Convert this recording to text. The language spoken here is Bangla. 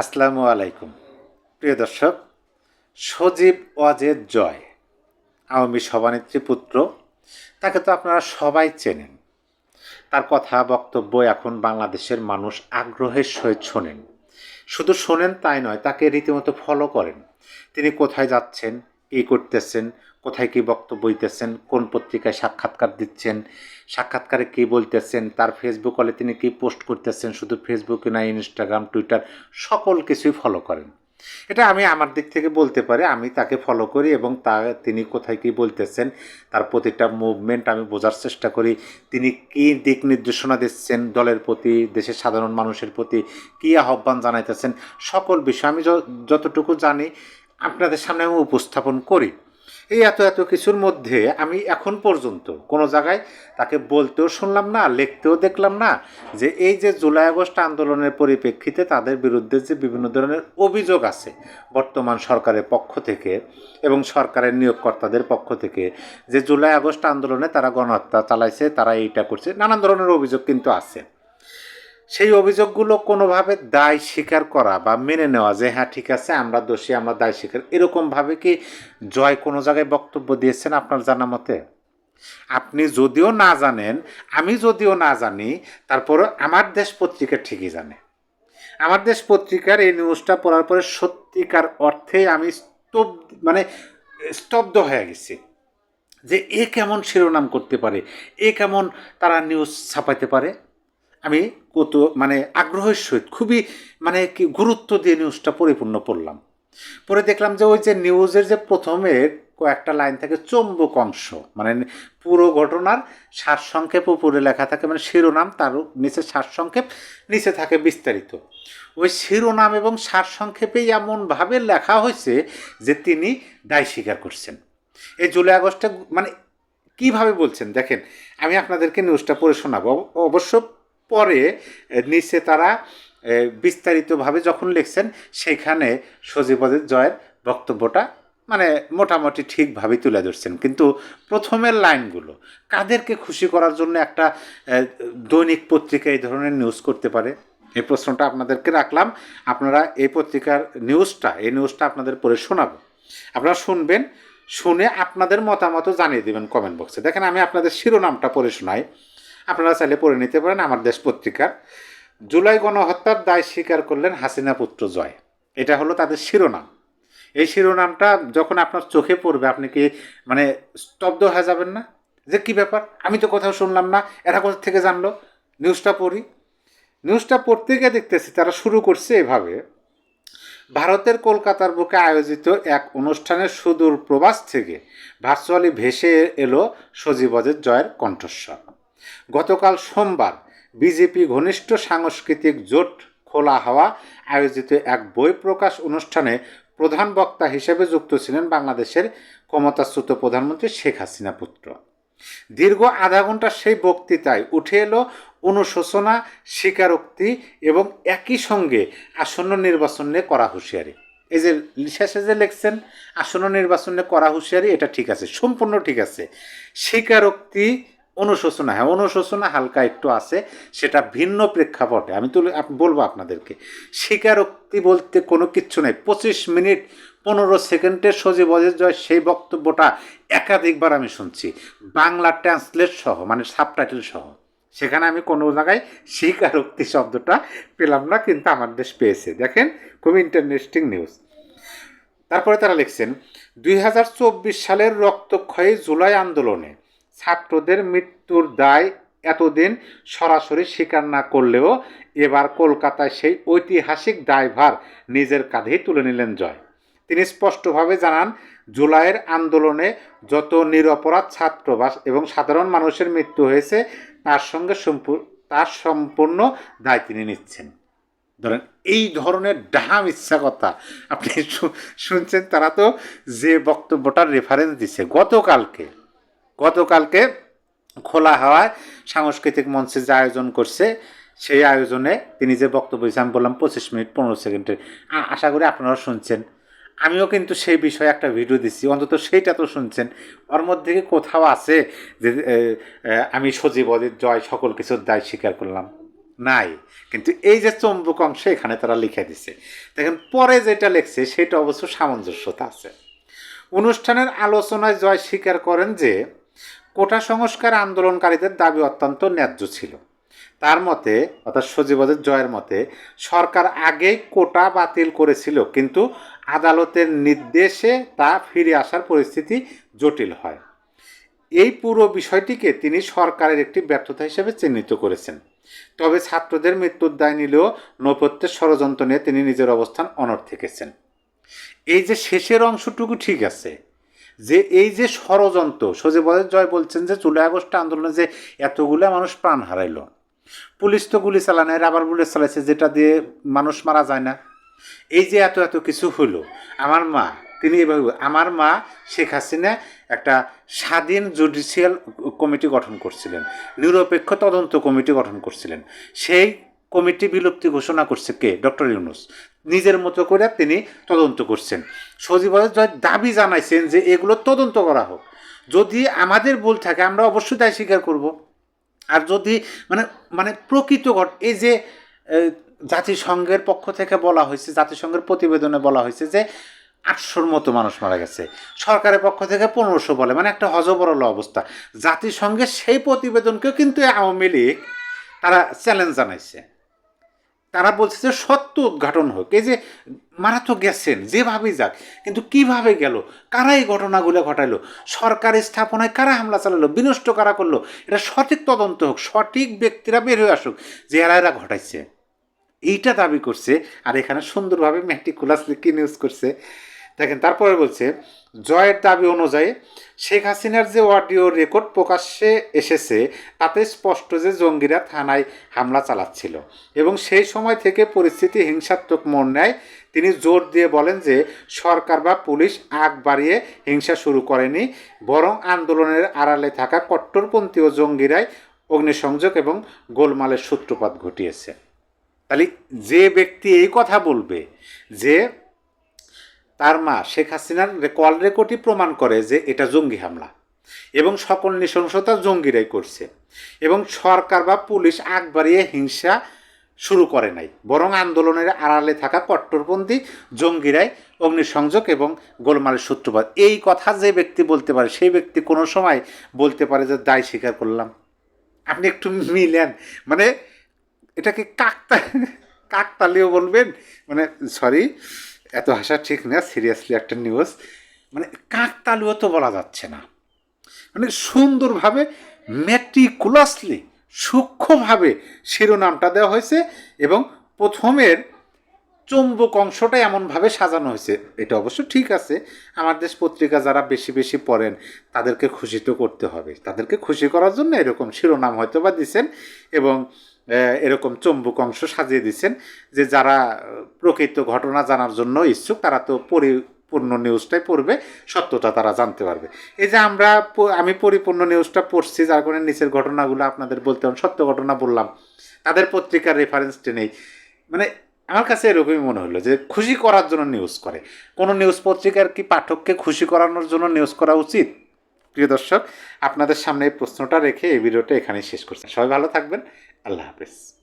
আসসালামু আলাইকুম। প্রিয় দর্শক, সজীব ওয়াজেদ জয়, আওয়ামী সভানেত্রী পুত্র, তাকে তো আপনারা সবাই চেনেন। তার কথা, বক্তব্য এখন বাংলাদেশের মানুষ আগ্রহের সহিত শোনেন। শুধু শোনেন তাই নয়, তাকে রীতিমতো ফলো করেন। তিনি কোথায় যাচ্ছেন কী করতেছেন, কোথায় কী বক্তব্য দিতেছেন, কোন পত্রিকায় সাক্ষাৎকার দিচ্ছেন, সাক্ষাৎকারে কী বলতেছেন, তার ফেসবুক হলে তিনি কী পোস্ট করতেছেন, শুধু ফেসবুকে না ইনস্টাগ্রাম টুইটার সকল কিছুই ফলো করেন। এটা আমি আমার দিক থেকে বলতে পারি, আমি তাকে ফলো করি এবং তা তিনি কোথায় কী বলতেছেন, তার প্রতিটা মুভমেন্ট আমি বোঝার চেষ্টা করি, তিনি কী দিক নির্দেশনা দিচ্ছেন দলের প্রতি, দেশের সাধারণ মানুষের প্রতি, কী আহ্বান জানাইতেছেন, সকল বিষয় আমি যতটুকু জানি আপনাদের সামনে আমি উপস্থাপন করি। এই এত এত কিছুর মধ্যে আমি এখন পর্যন্ত কোনো জায়গায় তাকে বলতেও শুনলাম না, লিখতেও দেখলাম না যে এই যে জুলাই আগস্ট আন্দোলনের পরিপ্রেক্ষিতে তাদের বিরুদ্ধে যে বিভিন্ন ধরনের অভিযোগ আছে বর্তমান সরকারের পক্ষ থেকে এবং সরকারের নিয়োগকর্তাদের পক্ষ থেকে যে জুলাই আগস্ট আন্দোলনে তারা গণহত্যা চালাইছে, তারা এইটা করছে, নানান ধরনের অভিযোগ কিন্তু আছে। সেই অভিযোগগুলো কোনোভাবে দায় স্বীকার করা বা মেনে নেওয়া যে হ্যাঁ ঠিক আছে, আমরা দোষী, আমরা দায় স্বীকার, এরকমভাবে কি জয় কোনো জায়গায় বক্তব্য দিয়েছেন আপনার জানা মতে? আপনি যদিও না জানেন, আমি যদিও না জানি, তারপরও আমার দেশ পত্রিকা ঠিকই জানে। আমার দেশ পত্রিকার এই নিউজটা পড়ার পরে সত্যিকার অর্থে আমি স্তব্ধ মানে স্তব্ধ হয়ে গেছি যে, এ কেমন শিরোনাম করতে পারে? এ কেমন তারা নিউজ ছাপাইতে পারে? আমি কত মানে আগ্রহের সহিত খুবই মানে কি গুরুত্ব দিয়ে নিউজটা পরিপূর্ণ পড়লাম। পরে দেখলাম যে ওই যে নিউজের যে প্রথমে কয়েকটা লাইন থাকে, চম্বক অংশ মানে পুরো ঘটনার সারসংক্ষেপ উপরে লেখা থাকে মানে শিরোনাম তার নিচে সারসংক্ষেপ, নিচে থাকে বিস্তারিত। ওই শিরোনাম এবং সারসংক্ষেপেই এমনভাবে লেখা হয়েছে যে তিনি দায় স্বীকার করছেন। এই জুলাই আগস্টে মানে কীভাবে বলছেন? দেখেন, আমি আপনাদেরকে নিউজটা পড়ে শোনাবো। অব- অবশ্য পরে নিচে তারা বিস্তারিতভাবে যখন লিখছেন, সেইখানে সজীবদের জয়ের বক্তব্যটা মানে মোটামুটি ঠিকভাবে তুলে ধরছেন। কিন্তু প্রথমের লাইনগুলো, কাদেরকে খুশি করার জন্য একটা দৈনিক পত্রিকা এই ধরনের নিউজ করতে পারে? এই প্রশ্নটা আপনাদেরকে রাখলাম। আপনারা এই পত্রিকার নিউজটা এই নিউজটা আপনাদের পড়ে শোনাবো। আপনারা শুনবেন, শুনে আপনাদের মতামত জানিয়ে দেবেন কমেন্ট বক্সে দেখেন, আমি আপনাদের শিরোনামটা পড়ে শোনাই। আপনারা চাইলে পড়ে নিতে পারেন আমার দেশ পত্রিকার। জুলাই গণহত্যার দায় স্বীকার করলেন হাসিনা পুত্র জয়। এটা হলো তাদের শিরোনাম। এই শিরোনামটা যখন আপনার চোখে পড়বে, আপনি কি মানে স্তব্ধ হয়ে যাবেন না? যে কি ব্যাপার? আমি তো কোথাও শুনলাম না। এরা কোথা থেকে জানলো? নিউজটা পড়ি। নিউজটা পড়তে গিয়ে দেখতেছি তারা শুরু করছে এভাবে। ভারতের কলকাতার বুকে আয়োজিত এক অনুষ্ঠানের সুদূর প্রবাস থেকে ভার্চুয়ালি ভেসে এলো সজীবদের জয়ের কণ্ঠস্বর। গতকাল সোমবার বিজেপি ঘনিষ্ঠ সাংস্কৃতিক জোট খোলা হওয়া আয়োজিত এক বই প্রকাশ অনুষ্ঠানে প্রধান বক্তা হিসেবে যুক্ত ছিলেন বাংলাদেশের ক্ষমতাচ্যুত প্রধানমন্ত্রী শেখ হাসিনা পুত্র। দীর্ঘ আধা ঘণ্টার সেই বক্তৃতায় উঠে এলো অনুশোচনা, স্বীকারোক্তি এবং একই সঙ্গে আসন্ন নির্বাচন নিয়ে করা হুঁশিয়ারি। এই যে শেষে যে লিখছেন, আসন্ন নির্বাচন করা হুঁশিয়ারি, এটা ঠিক আছে, সম্পূর্ণ ঠিক আছে। স্বীকারোক্তি অনুশোচনা হ্যাঁ অনুশোচনা হালকা একটু আছে, সেটা ভিন্ন প্রেক্ষাপটে। আমি তুলে বলব আপনাদেরকে, স্বীকারোক্তি বলতে কোনো কিচ্ছু নেই। পঁচিশ মিনিট, পনেরো সেকেন্ডের সজীব অজিত জয় সেই বক্তব্যটা একাধিকবার আমি শুনছি। বাংলা ট্রান্সলেট সহ মানে সাবটাইটেল সহ। সেখানে আমি কোনো জায়গায় স্বীকারোক্তি শব্দটা পেলাম না, কিন্তু আমার দেশ পেয়েছে। দেখেন, খুব ইন্টারেস্টিং নিউজ। তারপরে তারা লিখছেন, দুই হাজার চব্বিশ সালের রক্তক্ষয়ী জুলাই আন্দোলনে ছাত্রদের মৃত্যুর দায় এতদিন সরাসরি স্বীকার না করলেও এবার কলকাতায় সেই ঐতিহাসিক দায়ভার নিজের কাঁধেই তুলে নিলেন জয়। তিনি স্পষ্টভাবে জানান, জুলাইয়ের আন্দোলনে যত নিরপরাধ ছাত্রবাস এবং সাধারণ মানুষের মৃত্যু হয়েছে, তার সঙ্গে সম্পূ- তার সম্পূর্ণ দায় তিনি নিচ্ছেন। ধরেন, এই ধরনের ডাহাম ইচ্ছা কথা আপনি শুনছেন, তারা তো যে বক্তব্যটার রেফারেন্স দিছে, গতকালকে গতকালকে খোলা হাওয়ায় সাংস্কৃতিক মঞ্চে যে আয়োজন করছে, সেই আয়োজনে তিনি যে বক্তব্য দিয়েছে আমি বললাম পঁচিশ মিনিট, পনেরো সেকেন্ডের। আশা করি আপনারা শুনছেন। আমিও কিন্তু সেই বিষয়ে একটা ভিডিও দিচ্ছি অন্তত সেইটা তো শুনছেন। ওর মধ্যে কোথাও আছে যে আমি সজীব অজিত জয় সকল কিছুর দায় স্বীকার করলাম? নাই। কিন্তু এই যে চম্বুক অংশ এখানে তারা লিখে দিছে। দেখেন, পরে যেটা লিখছে, সেটা অবশ্য সামঞ্জস্যতা আছে। অনুষ্ঠানের আলোচনায় জয় স্বীকার করেন যে কোটা সংস্কার আন্দোলনকারীদের দাবি অত্যন্ত ন্যায্য ছিল। তার মতে, অর্থাৎ সজীবদের জয়ের মতে, সরকার আগেই কোটা বাতিল করেছিল, কিন্তু আদালতের নির্দেশে তা ফিরে আসার পরিস্থিতি জটিল হয়। এই পুরো বিষয়টিকে তিনি সরকারের একটি ব্যর্থতা হিসেবে চিহ্নিত করেছেন। তবে ছাত্রদের মৃত্যুর দায় নিলেও নৈপথ্যের ষড়যন্ত্র নিয়ে তিনি নিজের অবস্থান অনড় থেকেছেন। এই যে শেষের অংশটুকু ঠিক আছে যে এই যে ষড়যন্ত্র সজীবদের জয় বলছেন যে জুলাই আগস্ট আন্দোলনে যে এতগুলো মানুষ প্রাণ হারাইল। পুলিশ তো গুলি চালানো রাবার বুলেট চালাইছে, যেটা দিয়ে মানুষ মারা যায় না। এই যে এত এত কিছু হলো আমার মা, তিনি এভাবে আমার মা শেখ হাসিনা একটা স্বাধীন জুডিশিয়াল কমিটি গঠন করছিলেন, নিরপেক্ষ তদন্ত কমিটি গঠন করছিলেন। সেই কমিটি বিলুপ্তি ঘোষণা করছে কে? ডক্টর ইউনুস। নিজের মতো করে তিনি তদন্ত করছেন। সজীব জয় দাবি জানাইছেন যে এগুলো তদন্ত করা হোক। যদি আমাদের ভুল থাকে, আমরা অবশ্যই তাই স্বীকার করব। আর যদি মানে মানে প্রকৃত ঘট, এই যে জাতিসংঘের পক্ষ থেকে বলা হয়েছে, জাতিসংঘের প্রতিবেদনে বলা হয়েছে যে আটশোর মতো মানুষ মারা গেছে। সরকারের পক্ষ থেকে পনেরোশো বলে মানে একটা হজবরল অবস্থা। জাতিসংঘের সেই প্রতিবেদনকেও কিন্তু আওয়ামী লীগ তারা চ্যালেঞ্জ জানাইছে। তারা বলছে যে সত্য উদ্ঘাটন হোক, এই যে মারা তো গেছেন, যেভাবেই যাক, কিন্তু কীভাবে গেল? কারা এই ঘটনাগুলো ঘটাইলো সরকার স্থাপনায় কারা হামলা চালালো? বিনষ্ট কারা করল? এটা সঠিক তদন্ত হোক, সঠিক ব্যক্তিরা বের হয়ে আসুক, যে এরা এরা ঘটাইছে। এইটা দাবি করছে, আর এখানে সুন্দরভাবে ম্যাটিকুলাসলি কি নিউজ করছে দেখেন, তারপরে বলছে, জয়ের দাবি অনুযায়ী শেখ হাসিনার যে অডিও রেকর্ড প্রকাশ্যে এসেছে, তাতে স্পষ্ট যে জঙ্গিরা থানায় হামলা চালাচ্ছিল। এবং সেই সময় থেকে পরিস্থিতি হিংসাত্মক মোড় নেয় তিনি জোর দিয়ে বলেন যে, সরকার বা পুলিশ আগ বাড়িয়ে হিংসা শুরু করেনি, বরং আন্দোলনের আড়ালে থাকা কট্টরপন্থী ও জঙ্গিরাই অগ্নিসংযোগ এবং গোলমালের সূত্রপাত ঘটিয়েছে। তাহলে যে ব্যক্তি এই কথা বলবে, যে তার মা শেখ হাসিনার কল রেকর্ডই প্রমাণ করে যে এটা জঙ্গি হামলা। এবং সকল নৃশংসতা জঙ্গিরাই করছে। এবং সরকার বা পুলিশ আগ বাড়িয়ে হিংসা শুরু করে নাই। বরং আন্দোলনের আড়ালে থাকা কট্টরপন্থী জঙ্গিরাই অগ্নিসংযোগ এবং গোলমালের সূত্রপাত। এই কথা যে ব্যক্তি বলতে পারে, সেই ব্যক্তি কোনো সময় বলতে পারে যে দায় স্বীকার করলাম। আপনি একটু মিলেন। মানে এটাকে কাকতা কাকতালিও বলবেন? মানে সরি এত হাসা ঠিক না সিরিয়াসলি একটা নিউজ মানে কাকতালিও তো বলা যাচ্ছে না। মানে সুন্দরভাবে ম্যাট্রিকুলাসলি সূক্ষ্মভাবে শিরোনামটা দেওয়া হয়েছে এবং প্রথমের চুম্বক অংশটা এমনভাবে সাজানো হয়েছে। এটা অবশ্য ঠিক আছে। আমার দেশ পত্রিকা যারা বেশি বেশি পড়েন, তাদেরকে খুশি তো করতে হবে। তাদেরকে খুশি করার জন্য এরকম শিরোনাম হয়তো বা দিচ্ছেন এবং এরকম চুম্বক অংশ সাজিয়ে দিচ্ছেন যে যারা প্রকৃত ঘটনা জানার জন্য ইচ্ছুক, তারা তো পরিপূর্ণ নিউজটাই পড়বে, সত্যতা তারা জানতে পারবে। এই যে আমরা আমি পরিপূর্ণ নিউজটা পড়ছি, যার কারণে নিচের ঘটনাগুলো আপনাদের বলতে সত্য ঘটনা বললাম, তাদের পত্রিকার রেফারেন্সটি নেই। মানে আমার কাছে এরকমই মনে হলো যে খুশি করার জন্য নিউজ করে। কোনো নিউজ পত্রিকার কি পাঠককে খুশি করানোর জন্য নিউজ করা উচিত? প্রিয় দর্শক, আপনাদের সামনে এই প্রশ্নটা রেখে এই ভিডিওটা এখানেই শেষ করছি। সবাই ভালো থাকবেন। আল্লাহ হাফেজ